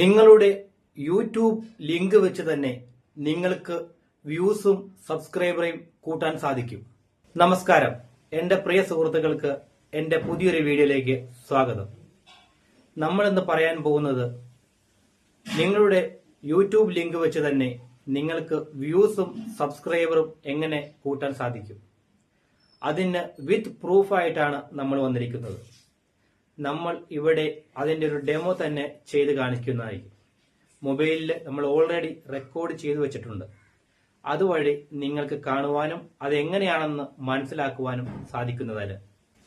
നിങ്ങളുടെ YouTube link വെച്ച് തന്നെ നിങ്ങൾക്ക് വ്യൂസും സബ്സ്ക്രൈബറേയും കൂട്ടാൻ സാധിക്കും. നമസ്കാരം. എന്റെ പ്രിയ സുഹൃത്തുക്കൾക്ക് എന്റെ പുതിയൊരു വീഡിയോയിലേക്ക് സ്വാഗതം. നമ്മൾ ഇന്ന് പറയാൻ പോകുന്നത് നിങ്ങളുടെ യൂട്യൂബ് ലിങ്ക് വെച്ച് തന്നെ നിങ്ങൾക്ക് വ്യൂസും സബ്സ്ക്രൈബറും എങ്ങനെ കൂട്ടാൻ സാധിക്കും? അതിന് വിത്ത് പ്രൂഫായിട്ടാണ് നമ്മൾ വന്നിരിക്കുന്നത്. നമ്മൾ ഇവിടെ അതിന്റെ ഒരു ഡെമോ തന്നെ ചെയ്ത് കാണിക്കുന്നതായിരിക്കും. മൊബൈലിൽ നമ്മൾ ഓൾറെഡി റെക്കോർഡ് ചെയ്തു വെച്ചിട്ടുണ്ട്. അതുവഴി നിങ്ങൾക്ക് കാണുവാനും അതെങ്ങനെയാണെന്ന് മനസ്സിലാക്കുവാനും സാധിക്കുന്നതല്ല.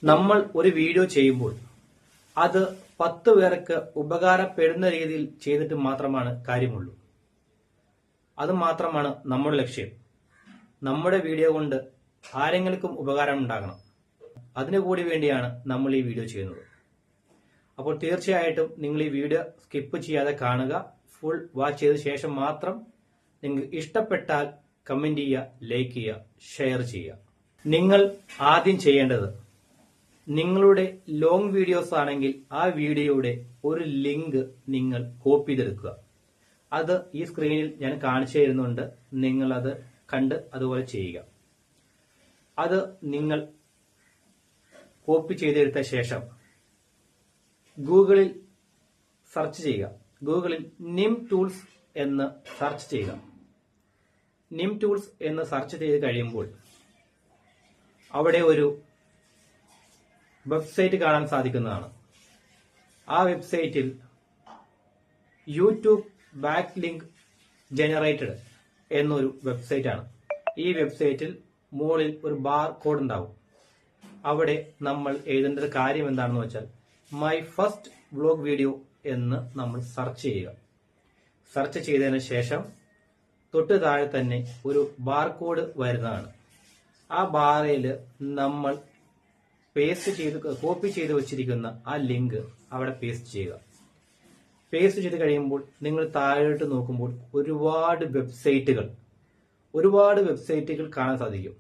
നമ്മൾ ഒരു വീഡിയോ ചെയ്യുമ്പോൾ അത് പത്ത് പേർക്ക് ഉപകാരപ്പെടുന്ന രീതിയിൽ ചെയ്തിട്ട് മാത്രമാണ് കാര്യമുള്ളൂ. അത് മാത്രമാണ് നമ്മുടെ ലക്ഷ്യം. നമ്മുടെ വീഡിയോ കൊണ്ട് ആരെങ്കിലും ഉപകാരം ഉണ്ടാകണം അതിനു കൂടി വേണ്ടിയാണ് നമ്മൾ ഈ വീഡിയോ ചെയ്യുന്നത്. അപ്പോൾ തീർച്ചയായിട്ടും നിങ്ങൾ ഈ വീഡിയോ സ്കിപ്പ് ചെയ്യാതെ കാണുക. ഫുൾ വാച്ച് ചെയ്ത ശേഷം മാത്രം നിങ്ങൾക്ക് ഇഷ്ടപ്പെട്ടാൽ കമന്റ് ചെയ്യുക ലൈക്ക് ചെയ്യുക ഷെയർ ചെയ്യുക. നിങ്ങൾ ആദ്യം ചെയ്യേണ്ടത് നിങ്ങളുടെ ലോങ് വീഡിയോസ് ആണെങ്കിൽ ആ വീഡിയോയുടെ ഒരു ലിങ്ക് നിങ്ങൾ കോപ്പി ചെയ്തെടുക്കുക. അത് ഈ സ്ക്രീനിൽ ഞാൻ കാണിച്ചു തരുന്നുണ്ട്. നിങ്ങൾ അത് കണ്ട് അതുപോലെ ചെയ്യുക. അത് നിങ്ങൾ കോപ്പി ചെയ്തെടുത്ത ശേഷം ഗൂഗിളിൽ സെർച്ച് ചെയ്യുക. ഗൂഗിളിൽ നിം ടൂൾസ് എന്ന് സെർച്ച് ചെയ്യുക. നിം ടൂൾസ് എന്ന് സെർച്ച് ചെയ്ത് കഴിയുമ്പോൾ അവിടെ ഒരു വെബ്സൈറ്റ് കാണാൻ സാധിക്കുന്നതാണ്. ആ വെബ്സൈറ്റിൽ യൂട്യൂബ് ബാക്ക് ലിങ്ക് ജനറേറ്റഡ് എന്നൊരു വെബ്സൈറ്റാണ്. ഈ വെബ്സൈറ്റിൽ മുകളിൽ ഒരു ബാർ കോഡ് ഉണ്ടാവും. അവിടെ നമ്മൾ എഴുതേണ്ട കാര്യം എന്താണെന്ന് വെച്ചാൽ മൈ ഫസ്റ്റ് വ്ലോഗ് വീഡിയോ എന്ന് നമ്മൾ സെർച്ച് ചെയ്യുക. സെർച്ച് ചെയ്തതിന് ശേഷം തൊട്ട് താഴെ തന്നെ ഒരു ബാർകോഡ് വരുന്നതാണ്. ആ ബാറിൽ നമ്മൾ പേസ്റ്റ് ചെയ്ത് കോപ്പി ചെയ്ത് വെച്ചിരിക്കുന്ന ആ ലിങ്ക് അവിടെ പേസ്റ്റ് ചെയ്യുക. പേസ്റ്റ് ചെയ്ത് കഴിയുമ്പോൾ നിങ്ങൾ താഴോട്ട് നോക്കുമ്പോൾ ഒരുപാട് വെബ്സൈറ്റുകൾ ഒരുപാട് വെബ്സൈറ്റുകൾ കാണാൻ സാധിക്കും.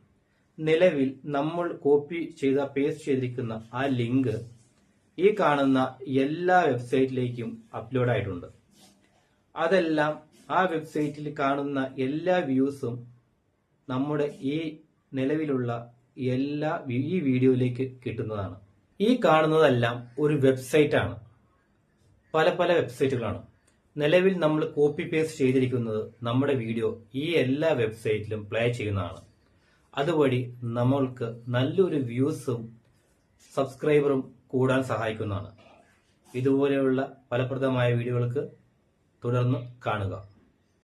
നിലവിൽ നമ്മൾ കോപ്പി ചെയ്ത പേസ്റ്റ് ചെയ്തിരിക്കുന്ന ആ ലിങ്ക് ഈ കാണുന്ന എല്ലാ വെബ്സൈറ്റിലേക്കും അപ്ലോഡ് ആയിട്ടുണ്ട്. അതെല്ലാം ആ വെബ്സൈറ്റിൽ കാണുന്ന എല്ലാ വ്യൂസും നമ്മുടെ ഈ നിലവിലുള്ള എല്ലാ ഈ വീഡിയോയിലേക്ക് കിട്ടുന്നതാണ്. ഈ കാണുന്നതെല്ലാം ഒരു വെബ്സൈറ്റ് ആണ് പല പല വെബ്സൈറ്റുകളാണ്. നിലവിൽ നമ്മൾ കോപ്പി പേസ്റ്റ് ചെയ്തിരിക്കുന്നത് നമ്മുടെ വീഡിയോ ഈ എല്ലാ വെബ്സൈറ്റിലും പ്ലേ ചെയ്യുന്നതാണ്. അതുവഴി നമ്മൾക്ക് നല്ലൊരു വ്യൂസും സബ്സ്ക്രൈബറും കൂടാൻ സഹായിക്കുന്നതാണ്. ഇതുപോലെയുള്ള ഫലപ്രദമായ വീഡിയോകൾക്ക് തുടർന്ന് കാണുക.